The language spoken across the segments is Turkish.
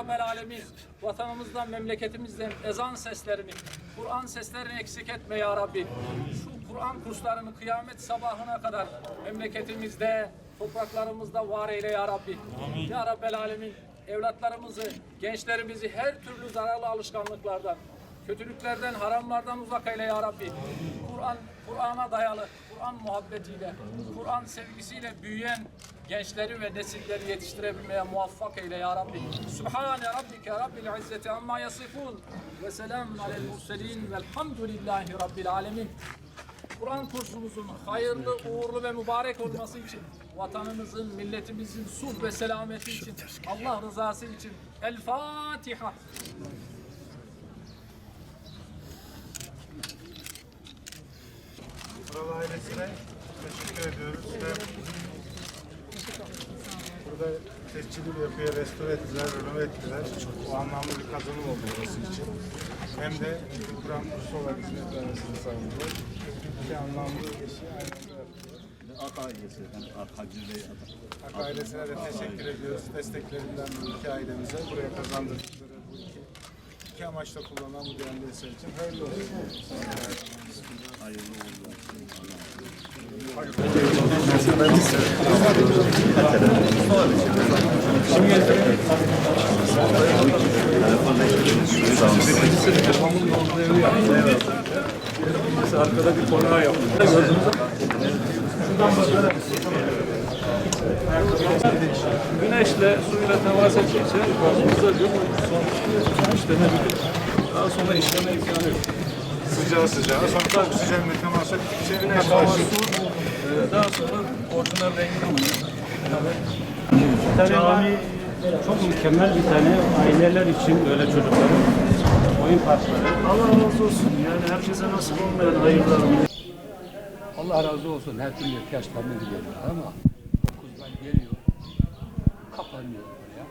Rabbel Alemin, vatanımızdan, memleketimizden ezan seslerini, Kur'an seslerini eksik etme ya Rabbi. Şu Kur'an kurslarını kıyamet sabahına kadar memleketimizde, topraklarımızda var eyle ya Rabbi. Ya Rabbel Alemin, evlatlarımızı, gençlerimizi her türlü zararlı alışkanlıklardan, kötülüklerden, haramlardan uzak eyle ya Rabbi. Kur'an, Kur'an'a dayalı, Kur'an muhabbetiyle, Kur'an sevgisiyle büyüyen gençleri ve nesilleri yetiştirebilmeye muvaffak eyle ya Rabbi. Sübhane Rabbike Rabbil İzzeti amma yasifun ve selamun alel murselin velhamdülillahi Rabbil alemin. Kur'an kursumuzun hayırlı, uğurlu ve mübarek olması için, vatanımızın, milletimizin sulh ve selameti için, Allah rızası için El Fatiha. Kural ailesine teşekkür ediyoruz. Hem burada tescilli bir yapıya restore ettiler, renove ettiler. O anlamda bir kazanım oldu burası için. Hem de Kur'an kursu olarak hizmet vermesini sağladılar. İki anlamlı işi aynı anda yaptılar. Ak ailesi. Hak ailesine de teşekkür ediyoruz. Desteklerinden bu iki ailemize buraya kazandırdıkları bu iki, iki amaçla kullanılan bu değerli eser için hayırlı olsun. Arkada bir konağı yaptık. Güneşle, suyla temas ettikçe gazımızda diyor son işlenebilir. Daha sonra işleme imkanı yok. Sıcağı sıcağı. Sonra oksijenle temas ettikçe Güneş, hava, katılaşıyor. su e, daha sonra orijinal rengini alıyor. Cami çok mükemmel bir tane aileler için böyle çocukların oyun parkları. Allah razı olsun. Yani herkese nasip olmayan hayırlar. Allah razı olsun her türlü ihtiyaçlarını biliyorlar ama 9'dan geliyor, kapanıyor buraya.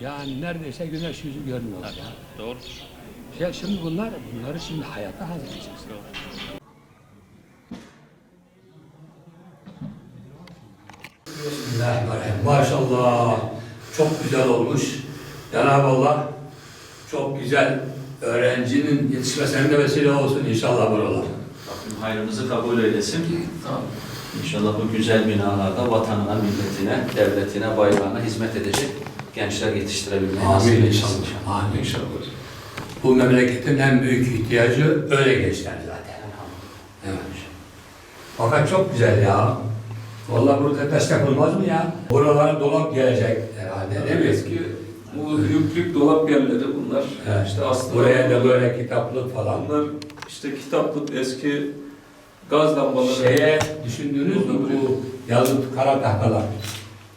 Yani neredeyse güneş yüzü görmüyorlar ya. Doğru. Ya şimdi bunlar, bunları şimdi hayata hazırlayacağız. Bismillahirrahmanirrahim. Maşallah. Çok güzel olmuş. Cenab-ı Allah çok güzel öğrencinin yetişmesine de vesile olsun inşallah buralar. Rabbim hayrınızı kabul eylesin. İnşallah bu güzel binalarda vatanına, milletine, devletine, bayrağına hizmet edecek gençler yetiştirebilmeyi nasip Amin eylesin. inşallah. Amin inşallah. Bu memleketin en büyük ihtiyacı öyle gençler zaten. Evet. Fakat çok güzel ya. Vallahi burada destek olmaz mı ya? Buralara dolap gelecek herhalde değil mi? Eski bu yüklük dolap yerleri bunlar. Evet. İşte aslında Buraya da böyle kitaplık falan. bunlar işte kitaplık eski gaz lambaları. Şeye düşündünüz mü bu yazıp kara tahtalar?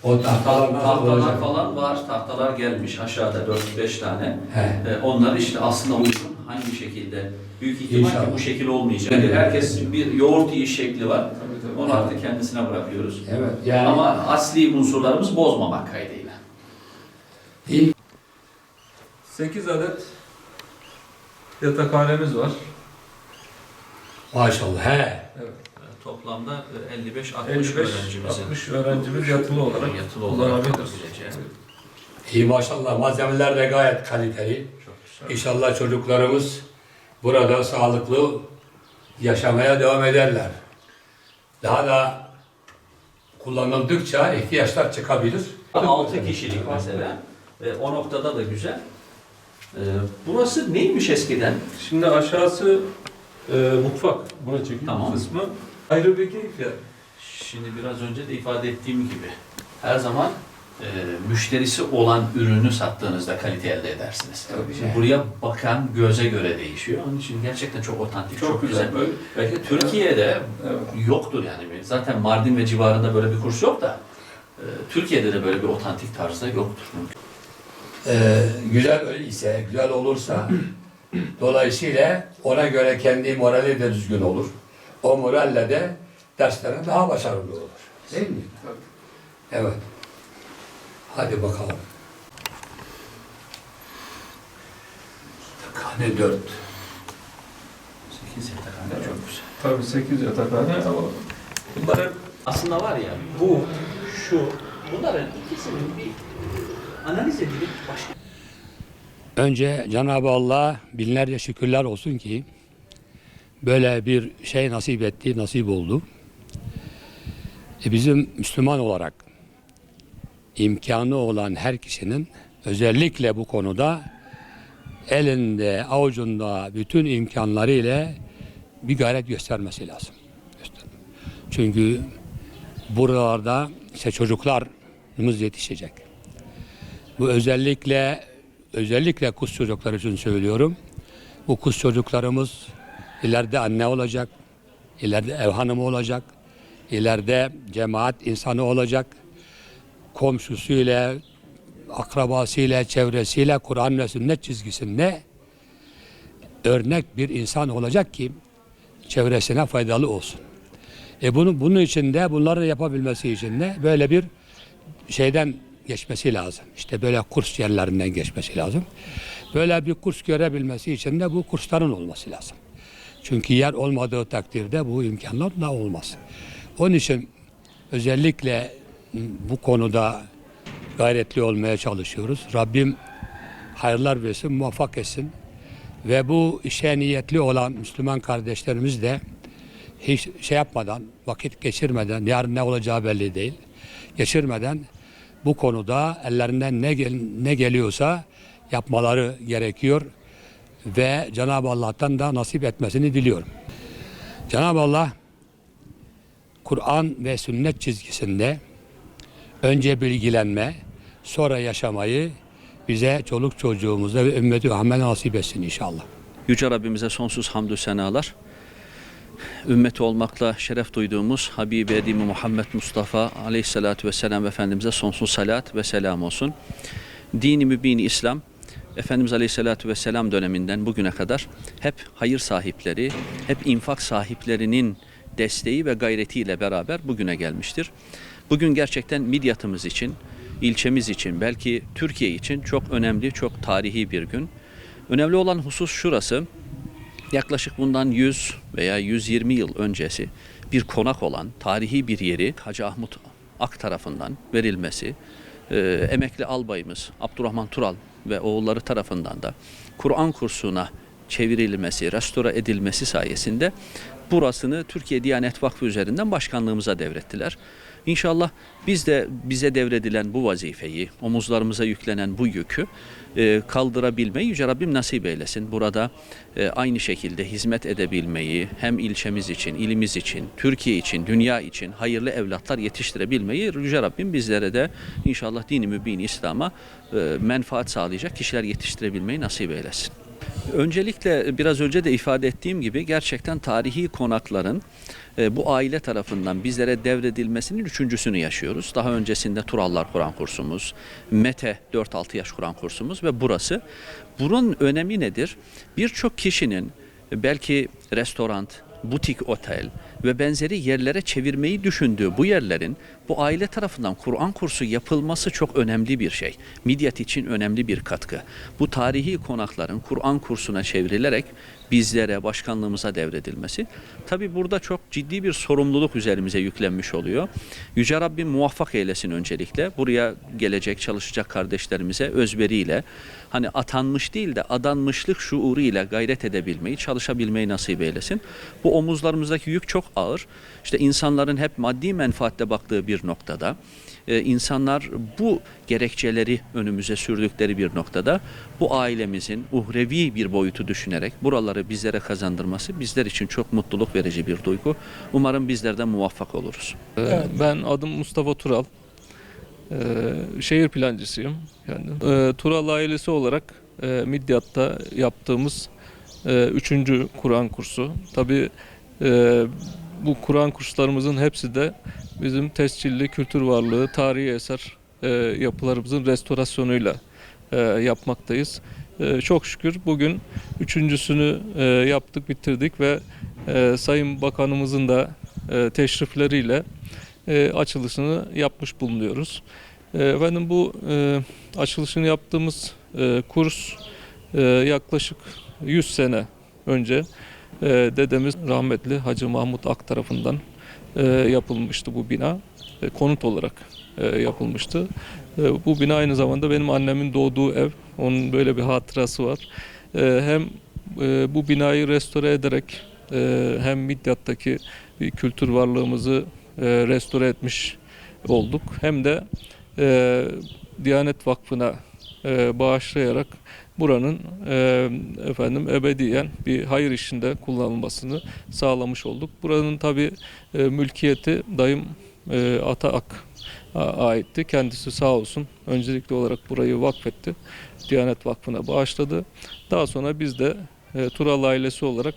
O tahtalar Tahtalar olacak? falan var, tahtalar gelmiş aşağıda 4-5 tane. He. Ee, onlar işte aslında uygun hangi şekilde? Büyük ihtimal ki İnşallah. bu şekil olmayacak. Herkesin bir yoğurt yiyiş şekli var. Tabii, tabii. Onu artık kendisine bırakıyoruz. Evet yani Ama asli unsurlarımız bozmamak kaydıyla. iyi 8 adet yatakhanemiz var. maşallah he. Toplamda e, 55-60 55 öğrencimizin 60 öğrencimiz yatılı olarak yatılı olarak. İyi maşallah malzemeler de gayet kaliteli. Çok güzel. İnşallah çocuklarımız burada sağlıklı yaşamaya devam ederler. Daha da kullanıldıkça ihtiyaçlar çıkabilir. 6 kişilik mesela. Ve o noktada da güzel. Ee, burası neymiş eskiden? Şimdi aşağısı e, mutfak. Bunu çekeyim Tamam. kısmı. Ayrı bir keyif yani. Şimdi biraz önce de ifade ettiğim gibi her zaman e, müşterisi olan ürünü sattığınızda kalite elde edersiniz. Şimdi buraya bakan göze göre değişiyor. Onun için gerçekten çok otantik, çok, Çok güzel. güzel. Böyle Belki Türkiye'de Evet. yoktur yani. Zaten Mardin ve civarında böyle bir kurs yok da e, Türkiye'de de böyle bir otantik tarzda yoktur. Ee, güzel öyleyse, güzel olursa dolayısıyla ona göre kendi morali de düzgün olur. O moralle de derslerine daha başarılı olur. Değil mi? Evet. Hadi bakalım. Kane 4. 8 yatakhane çok güzel. Tabii 8 yatakhane ama bunlar hep Aslında var ya bu, şu, bunların ikisinin bir analiz edilip başka Önce Cenab-ı Allah binlerce şükürler olsun ki böyle bir şey nasip etti, nasip oldu. E bizim Müslüman olarak imkanı olan her kişinin özellikle bu konuda elinde, avucunda bütün imkanlarıyla bir gayret göstermesi lazım. Çünkü buralarda işte çocuklarımız yetişecek. Bu özellikle özellikle kız çocuklar için söylüyorum. Bu kız çocuklarımız ileride anne olacak, ileride ev hanımı olacak, ileride cemaat insanı olacak. Komşusuyla, akrabasıyla, çevresiyle Kur'an ve sünnet çizgisinde örnek bir insan olacak ki çevresine faydalı olsun. E bunu bunun için de bunları yapabilmesi için de böyle bir şeyden geçmesi lazım. İşte böyle kurs yerlerinden geçmesi lazım. Böyle bir kurs görebilmesi için de bu kursların olması lazım. Çünkü yer olmadığı takdirde bu imkanlar da olmaz. Onun için özellikle bu konuda gayretli olmaya çalışıyoruz. Rabbim hayırlar versin, muvaffak etsin. Ve bu işe niyetli olan Müslüman kardeşlerimiz de hiç şey yapmadan, vakit geçirmeden, yarın ne olacağı belli değil, geçirmeden bu konuda ellerinden ne, gel- ne geliyorsa yapmaları gerekiyor ve Cenab-ı Allah'tan da nasip etmesini diliyorum. Cenab-ı Allah Kur'an ve sünnet çizgisinde önce bilgilenme, sonra yaşamayı bize, çoluk çocuğumuza ve ümmeti Muhammed nasip etsin inşallah. Yüce Rabbimize sonsuz hamdü senalar. Ümmeti olmakla şeref duyduğumuz Habibi Edimi Muhammed Mustafa Aleyhisselatü Vesselam Efendimiz'e sonsuz salat ve selam olsun. Dini mübini İslam Efendimiz Aleyhisselatü Vesselam döneminden bugüne kadar hep hayır sahipleri, hep infak sahiplerinin desteği ve gayretiyle beraber bugüne gelmiştir. Bugün gerçekten midyatımız için, ilçemiz için, belki Türkiye için çok önemli, çok tarihi bir gün. Önemli olan husus şurası. Yaklaşık bundan 100 veya 120 yıl öncesi bir konak olan tarihi bir yeri Hacı Ahmut Ak tarafından verilmesi, emekli albayımız Abdurrahman Tural ve oğulları tarafından da Kur'an kursuna çevrilmesi, restore edilmesi sayesinde burasını Türkiye Diyanet Vakfı üzerinden başkanlığımıza devrettiler. İnşallah biz de bize devredilen bu vazifeyi, omuzlarımıza yüklenen bu yükü e, kaldırabilmeyi Yüce Rabbim nasip eylesin. Burada e, aynı şekilde hizmet edebilmeyi hem ilçemiz için, ilimiz için, Türkiye için, dünya için hayırlı evlatlar yetiştirebilmeyi Yüce Rabbim bizlere de inşallah dini mübin İslam'a e, menfaat sağlayacak kişiler yetiştirebilmeyi nasip eylesin. Öncelikle biraz önce de ifade ettiğim gibi gerçekten tarihi konakların e, bu aile tarafından bizlere devredilmesinin üçüncüsünü yaşıyoruz. Daha öncesinde Turallar Kur'an kursumuz, Mete 4-6 yaş Kur'an kursumuz ve burası. Bunun önemi nedir? Birçok kişinin belki restoran, butik otel ve benzeri yerlere çevirmeyi düşündüğü bu yerlerin bu aile tarafından Kur'an kursu yapılması çok önemli bir şey. Midyat için önemli bir katkı. Bu tarihi konakların Kur'an kursuna çevrilerek bizlere, başkanlığımıza devredilmesi. Tabi burada çok ciddi bir sorumluluk üzerimize yüklenmiş oluyor. Yüce Rabbim muvaffak eylesin öncelikle. Buraya gelecek, çalışacak kardeşlerimize özveriyle hani atanmış değil de adanmışlık şuuruyla gayret edebilmeyi, çalışabilmeyi nasip eylesin. Bu omuzlarımızdaki yük çok ağır. İşte insanların hep maddi menfaatle baktığı bir noktada, e, insanlar bu gerekçeleri önümüze sürdükleri bir noktada bu ailemizin uhrevi bir boyutu düşünerek buraları bizlere kazandırması bizler için çok mutluluk verici bir duygu. Umarım bizler de muvaffak oluruz. Ben adım Mustafa Tural. Ee, şehir plancısıyım. Yani, Ee, Tural ailesi olarak e, Midyat'ta yaptığımız e, üçüncü Kur'an kursu. Tabii e, bu Kur'an kurslarımızın hepsi de bizim tescilli kültür varlığı, tarihi eser e, yapılarımızın restorasyonuyla e, yapmaktayız. E, çok şükür bugün üçüncüsünü e, yaptık, bitirdik ve e, Sayın Bakanımızın da e, teşrifleriyle e, açılışını yapmış bulunuyoruz. E, efendim bu e, açılışını yaptığımız e, kurs e, yaklaşık 100 sene önce e, dedemiz rahmetli Hacı Mahmut Ak tarafından e, yapılmıştı bu bina. E, konut olarak e, yapılmıştı. Bu bina aynı zamanda benim annemin doğduğu ev. Onun böyle bir hatırası var. Hem bu binayı restore ederek hem Midyat'taki bir kültür varlığımızı restore etmiş olduk. Hem de Diyanet Vakfı'na e, bağışlayarak buranın e, efendim ebediyen bir hayır işinde kullanılmasını sağlamış olduk. Buranın tabi e, mülkiyeti dayım e, Ataak aitti. Kendisi sağ olsun öncelikli olarak burayı vakfetti. Diyanet Vakfı'na bağışladı. Daha sonra biz de e, Tural ailesi olarak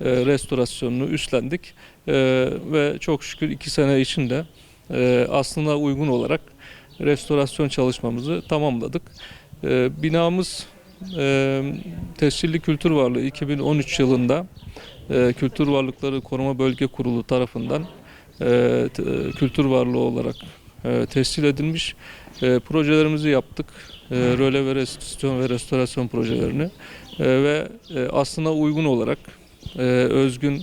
e, restorasyonunu üstlendik E, ve çok şükür iki sene içinde e, aslına uygun olarak restorasyon çalışmamızı tamamladık. E, binamız Tescilli Kültür Varlığı 2013 yılında e, Kültür Varlıkları Koruma Bölge Kurulu tarafından e, e, kültür varlığı olarak e, tescil edilmiş. Projelerimizi yaptık. E, röle ve restorasyon ve restorasyon projelerini ve e, aslına uygun olarak özgün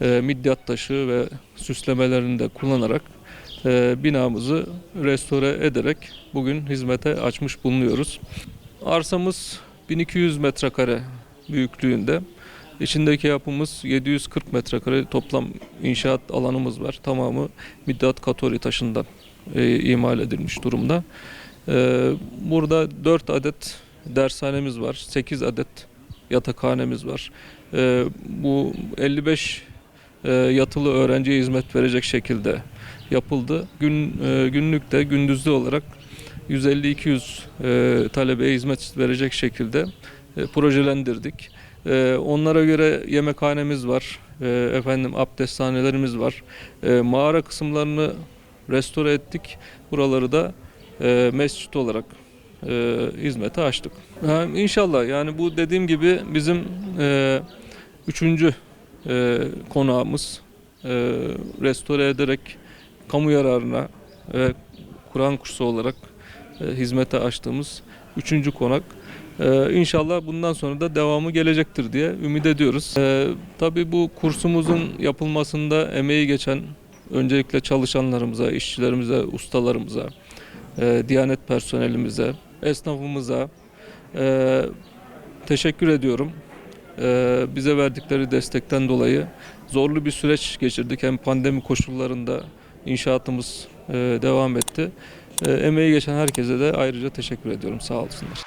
e, midyat taşı ve süslemelerini de kullanarak e, binamızı restore ederek bugün hizmete açmış bulunuyoruz. Arsamız 1200 metrekare büyüklüğünde. İçindeki yapımız 740 metrekare toplam inşaat alanımız var. Tamamı Middat Katori taşından e, imal edilmiş durumda. E, burada 4 adet dershanemiz var. 8 adet yatakhanemiz var. E, bu 55 e, yatılı öğrenciye hizmet verecek şekilde yapıldı. Gün e, günlük de gündüzlü olarak 150-200 e, talebeye hizmet verecek şekilde e, projelendirdik. Onlara göre yemekhanemiz var, efendim abdesthanelerimiz var. Mağara kısımlarını restore ettik. Buraları da mescit olarak e, hizmete açtık. Ha, inşallah yani bu dediğim gibi bizim e, üçüncü e, konağımız e, restore ederek kamu yararına ve Kur'an kursu olarak e, hizmete açtığımız üçüncü konak. Ee, inşallah bundan sonra da devamı gelecektir diye ümit ediyoruz. Ee, tabii bu kursumuzun yapılmasında emeği geçen öncelikle çalışanlarımıza, işçilerimize, ustalarımıza, e, Diyanet personelimize, esnafımıza e, teşekkür ediyorum. E, bize verdikleri destekten dolayı zorlu bir süreç geçirdik. Hem pandemi koşullarında inşaatımız e, devam etti. E, emeği geçen herkese de ayrıca teşekkür ediyorum. Sağ olsunlar.